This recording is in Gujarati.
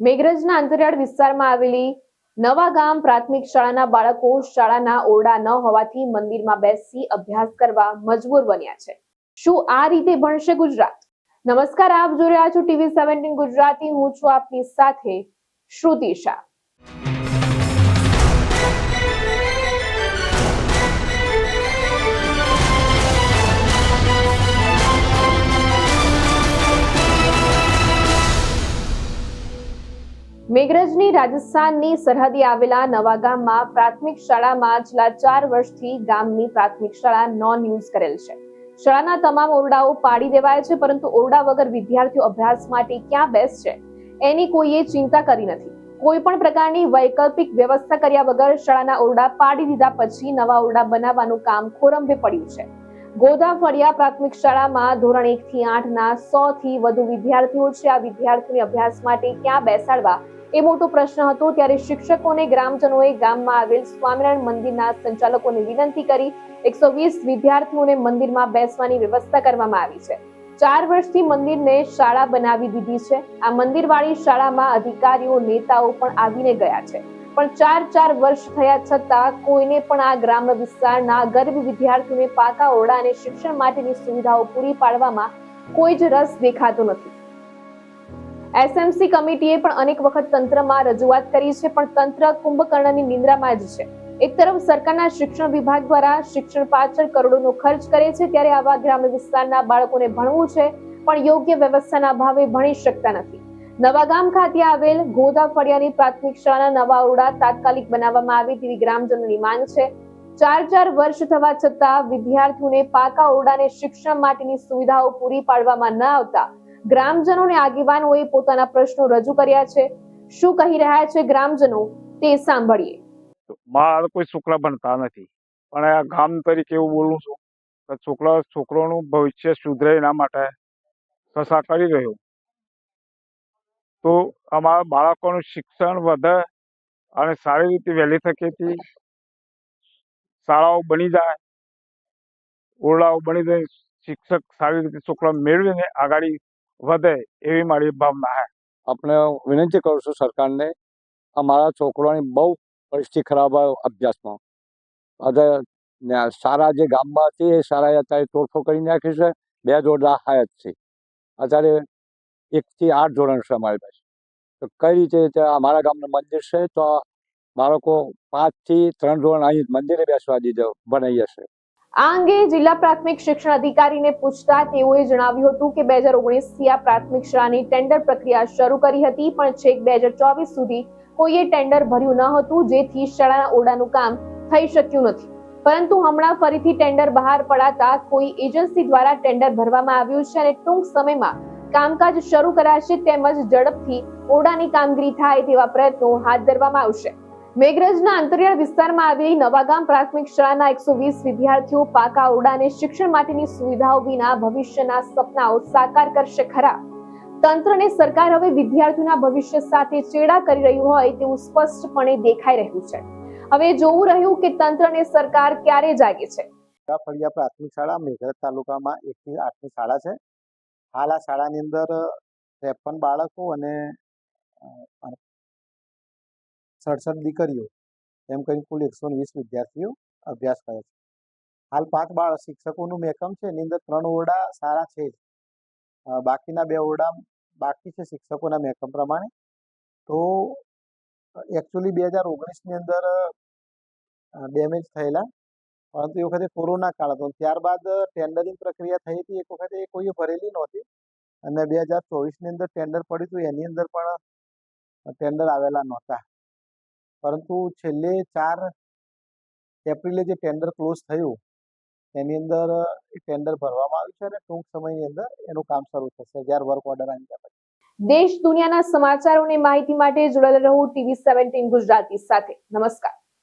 મેઘરજના અંતરિયાળ વિસ્તારમાં આવેલી નવા ગામ પ્રાથમિક શાળાના બાળકો શાળાના ઓરડા ન હોવાથી મંદિરમાં બેસી અભ્યાસ કરવા મજબૂર બન્યા છે. શું આ રીતે ભણશે ગુજરાત? નમસ્કાર, આપ જોઈ રહ્યા છો ટીવી સેવન્ટીન ગુજરાતી. હું છું આપની સાથે શ્રુતિ શાહ. મેઘરજની રાજસ્થાનની સરહદે આવેલા નવા ગામમાં પ્રાથમિક શાળામાં છેલ્લા ચાર વર્ષથી ગામની પ્રાથમિક શાળા નોન યુઝ કરેલ છે. શાળાના તમામ ઓરડાઓ પાડી દેવાય છે, પરંતુ ઓરડા વગર વિદ્યાર્થીઓ અભ્યાસ માટે ક્યાં બેસશે એની કોઈએ ચિંતા કરી નથી. કોઈ પણ પ્રકારની વૈકલ્પિક વ્યવસ્થા કર્યા વગર શાળાના ઓરડા પાડી દીધા પછી નવા ઓરડા બનાવવાનું કામ ખોરંભે પડ્યું છે. ગોધા ફળિયા પ્રાથમિક શાળામાં ધોરણ એક થી આઠ ના સો થી વધુ વિદ્યાર્થીઓ છે. આ વિદ્યાર્થીઓને અભ્યાસ માટે ક્યાં બેસાડવા એ મોટો પ્રશ્ન હતો ત્યારે શિક્ષકોને ગ્રામજનોએ ગામમાં આવેલ સ્વામિનારાયણ મંદિરના સંચાલકોને વિનંતી કરી એકસો વીસ વિદ્યાર્થીઓને મંદિરમાં બેસવાની વ્યવસ્થા કરવામાં આવી છે. ચાર વર્ષથી મંદિરને શાળા બનાવી દીધી છે. આ મંદિરવાળી શાળામાં અધિકારીઓ, નેતાઓ પણ આવીને ગયા છે. પણ ચાર ચાર વર્ષ થયા છતાં કોઈને પણ આ ગ્રામ્ય વિસ્તારના ગરીબ વિદ્યાર્થીઓને પાકા ઓરડા અને શિક્ષણ માટેની સુવિધાઓ પૂરી પાડવામાં કોઈ જ રસ દેખાતો નથી. એસએમસી કમિટીએ પણ અનેક વખત તંત્રમાં રજૂઆત કરી છે, પણ તંત્ર કુંભકર્ણની નિંદ્રામાં જ છે. એક તરફ સરકારના શિક્ષણ વિભાગ દ્વારા શિક્ષણ પાછળ કરોડોનો ખર્ચ કરે છે, ત્યારે આવા ગ્રામ્ય વિસ્તારના બાળકોને ભણવું છે, પણ યોગ્ય વ્યવસ્થાના અભાવે ભણી શકતા નથી. નવાગામ ખાતે આવેલ ગોધા ફળિયાની પ્રાથમિક શાળાના નવા ઓરડા તાત્કાલિક બનાવવામાં આવે તેવી ગ્રામજનોની માંગ છે. ચાર ચાર વર્ષ થવા છતાં વિદ્યાર્થીઓને પાકા ઓરડાને શિક્ષણ માટેની સુવિધાઓ પૂરી પાડવામાં ન આવતા ગ્રામજનો આગેવાનોએ પોતાના પ્રશ્નો રજૂ કર્યા છે. શું કહી રહ્યા છે ગ્રામજનો તે સાંભળીએ. મારા કોઈ છોકરા બનતા નથી. પણ ગામ તરીકે એવું બોલું છું કે છોકરા છોકરોનું ભવિષ્ય સુધરે એના માટે સસા કરી રહ્યો તો અમારા બાળકોનું શિક્ષણ વધે અને સારી રીતે વહેલી તકેથી શાળાઓ બની જાય, ઓરડાઓ બની જાય, શિક્ષક સારી રીતે છોકરા મેળવીને આગળ વધે એવી મારી ભાવના છે. આપણે વિનંતી કરું છું સરકારને, અમારા છોકરાની બહુ પરિસ્થિતિ ખરાબ આવે અભ્યાસમાં. આજે સારા જે ગામમાં હતી એ સારા અત્યારે તોડફોડ કરી નાખી છે, બે જોડા હાયત છે. અત્યારે એકથી આઠ ધોરણ છે અમારી પાસે. તો કઈ રીતે અમારા ગામનું મંદિર છે, તો બાળકો પાંચથી ત્રણ ધોરણ અહીં મંદિરે બેસવા દીધો બનાવી હશે આ અંગે જિલ્લા પ્રાથમિક શિક્ષણ અધિકારીને પૂછતા તેઓએ જણાવ્યું હતું કે બે હજાર ઓગણીસથી આ પ્રાથમિક શાળાની ટેન્ડર પ્રક્રિયા શરૂ કરી હતી, પણ છેક બે હજાર ચોવીસ સુધી કોઈએ ટેન્ડર ભર્યું ન હતું, જેથી શાળાના ઓરડાનું કામ થઈ શક્યું નથી. પરંતુ હમણાં ફરીથી ટેન્ડર બહાર પડાતા કોઈ એજન્સી દ્વારા ટેન્ડર ભરવામાં આવ્યું છે અને ટૂંક સમયમાં કામકાજ શરૂ કરાશે તેમજ ઝડપથી ઓરડાની કામગીરી થાય તેવા પ્રયત્નો હાથ ધરવામાં આવશે. મેઘરજના અંતરિયાળ વિસ્તારમાં આવેલી નવાગામ પ્રાથમિક શાળાના એકસો વીસ વિદ્યાર્થીઓ પાકા ઓરડાને શિક્ષણ માટેની સુવિધાઓ વિના ભવિષ્યના સપનાઓ સાકાર કરશે ખરા. તંત્ર અને સરકાર હવે વિદ્યાર્થીઓના ભવિષ્ય સાથે ચેડા કરી રહ્યું હોય તેવું સ્પષ્ટપણે દેખાઈ રહ્યું છે. હવે જોવું રહ્યું કે તંત્ર અને સરકાર ક્યારે જાગે છે. ફળિયા પ્રાથમિક શાળા, મેઘરજ તાલુકામાં એકથી આઠની શાળા છે. હાલ આ શાળાની અંદર ત્રેપન બાળકો અને સડસઠ દીકરીઓ, એમ કરી કુલ એકસો વીસ વિદ્યાર્થીઓ અભ્યાસ કરે છે. હાલ પાંચ બાળ શિક્ષકોનું મેકમ છે, એની અંદર ત્રણ ઓરડા, સારા છે બાકીના બે ઓરડા બાકી છે શિક્ષકોના મેકમ પ્રમાણે. તો એકચ્યુઅલી બે હજાર ઓગણીસની અંદર ડેમેજ થયેલા. પરંતુ એ વખતે કોરોના કાળ હતો. ત્યારબાદ ટેન્ડરિંગ પ્રક્રિયા થઈ હતી. એક વખતે કોઈએ ભરેલી નહોતી. અને બે હજાર ચોવીસની અંદર ટેન્ડર પડ્યું હતું એની અંદર પણ ટેન્ડર આવેલા નહોતા. પરંતુ છેલ્લે ચાર એપ્રિલે જે ટેન્ડર ક્લોઝ થયું, એની અંદર ટેન્ડર ભરવામાં આવ્યું છે અને ટૂંક સમયની અંદર એનું કામ શરૂ થશે. જ્યારે વર્ક ઓર્ડર આવી ગયા પછી દેશ દુનિયાના સમાચારો અને માહિતી માટે જોડાયેલા રહો ટીવી સેવન્ટીન ગુજરાતી સાથે. નમસ્કાર.